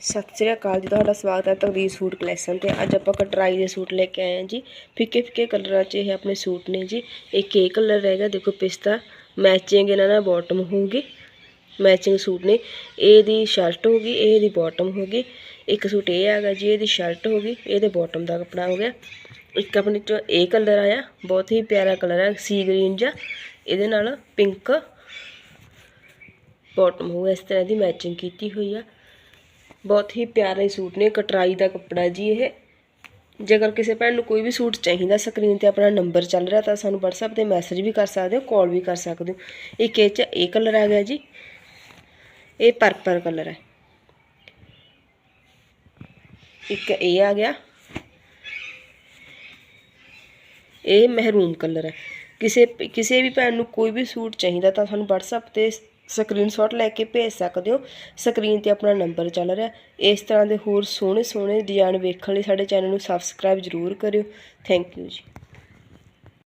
ਸਤਿ ਸ੍ਰੀ ਅਕਾਲ ਜੀ, ਤੁਹਾਡਾ ਸਵਾਗਤ ਹੈ ਤਕਦੀਰ ਸੂਟ ਕਲੈਕਸ਼ਨ ਤੇ। ਅੱਜ ਆਪਾਂ ਕਟਰਾਈ ਦੇ ਸੂਟ ਲੈ ਕੇ ਆਏ ਹਾਂ ਜੀ। ਫਿੱਕੇ ਫਿੱਕੇ ਕਲਰਾਂ 'ਚ ਇਹ ਆਪਣੇ ਸੂਟ ਨੇ ਜੀ। ਇੱਕ ਇਹ ਕਲਰ ਰਹੇਗਾ ਦੇਖੋ ਪਿਸਤਾ। ਮੈਚਿੰਗ ਇਹਨਾਂ ਨਾਲ ਬਾਟਮ ਹੋਊਗੀ। ਮੈਚਿੰਗ ਸੂਟ ਨੇ। ਇਹਦੀ ਸ਼ਰਟ ਹੋਗੀ ਇਹ ਇਹਦੀ ਬਾਟਮ ਹੋਗੀ ਇੱਕ ਸੂਟ ਇਹ ਹੈਗਾ ਜੀ, ਇਹਦੀ ਸ਼ਰਟ ਹੋਗੀ ਇਹਦੇ ਬਾਟਮ ਦਾ ਕੱਪੜਾ ਹੋ ਗਿਆ। ਇੱਕ ਆਪਣੇ ਚੋਂ ਇਹ ਕਲਰ ਆਇਆ, ਬਹੁਤ ਹੀ ਪਿਆਰਾ ਕਲਰ ਹੈ ਸੀ ਗ੍ਰੀਨ ਜਿਹਾ। ਇਹਦੇ ਨਾਲ ਪਿੰਕ ਬਾਟਮ ਹੋ ਗਿਆ, ਇਸ ਤਰ੍ਹਾਂ ਦੀ ਮੈਚਿੰਗ ਕੀਤੀ ਹੋਈ ਆ। ਬਹੁਤ ਹੀ ਪਿਆਰੇ ਸੂਟ ਨੇ, ਕਟਰਾਈ ਦਾ ਕੱਪੜਾ ਜੀ ਇਹ। ਜੇਕਰ ਕਿਸੇ ਭੈਣ ਨੂੰ ਕੋਈ ਵੀ ਸੂਟ ਚਾਹੀਦਾ, ਸਕਰੀਨ ਤੇ ਆਪਣਾ ਨੰਬਰ ਚੱਲ ਰਿਹਾ, ਤਾਂ ਸਾਨੂੰ WhatsApp ਤੇ ਮੈਸੇਜ ਵੀ ਕਰ ਸਕਦੇ ਹੋ ਕਾਲ ਵੀ ਕਰ ਸਕਦੇ ਹੋ। ਇੱਕ ਇਹ ਚ ਇਹ ਕਲਰ ਆ ਗਿਆ ਜੀ। ਇਹ ਪਰਪਲ ਕਲਰ ਹੈ। ਇੱਕ ਇਹ ਆ ਗਿਆ। ਇਹ ਮਹਿਰੂਨ ਕਲਰ ਹੈ। ਕਿਸੇ ਕਿਸੇ ਵੀ ਭੈਣ ਨੂੰ ਕੋਈ ਵੀ ਸੂਟ ਚਾਹੀਦਾ, ਤਾਂ ਸਾਨੂੰ WhatsApp ਤੇ ਸਕਰੀਨਸ਼ਾਟ ਲੈ ਕੇ ਭੇਜ ਸਕਦੇ ਹੋ। ਸਕਰੀਨ ਤੇ ਆਪਣਾ ਨੰਬਰ ਚੱਲ ਰਿਹਾ। ਇਸ ਤਰ੍ਹਾਂ ਦੇ ਹੋਰ ਸੋਹਣੇ ਸੋਹਣੇ ਡਿਜ਼ਾਈਨ ਵੇਖਣ ਲਈ ਸਾਡੇ ਚੈਨਲ ਨੂੰ ਸਬਸਕ੍ਰਾਈਬ ਜ਼ਰੂਰ ਕਰਿਓ। ਥੈਂਕ ਯੂ ਜੀ।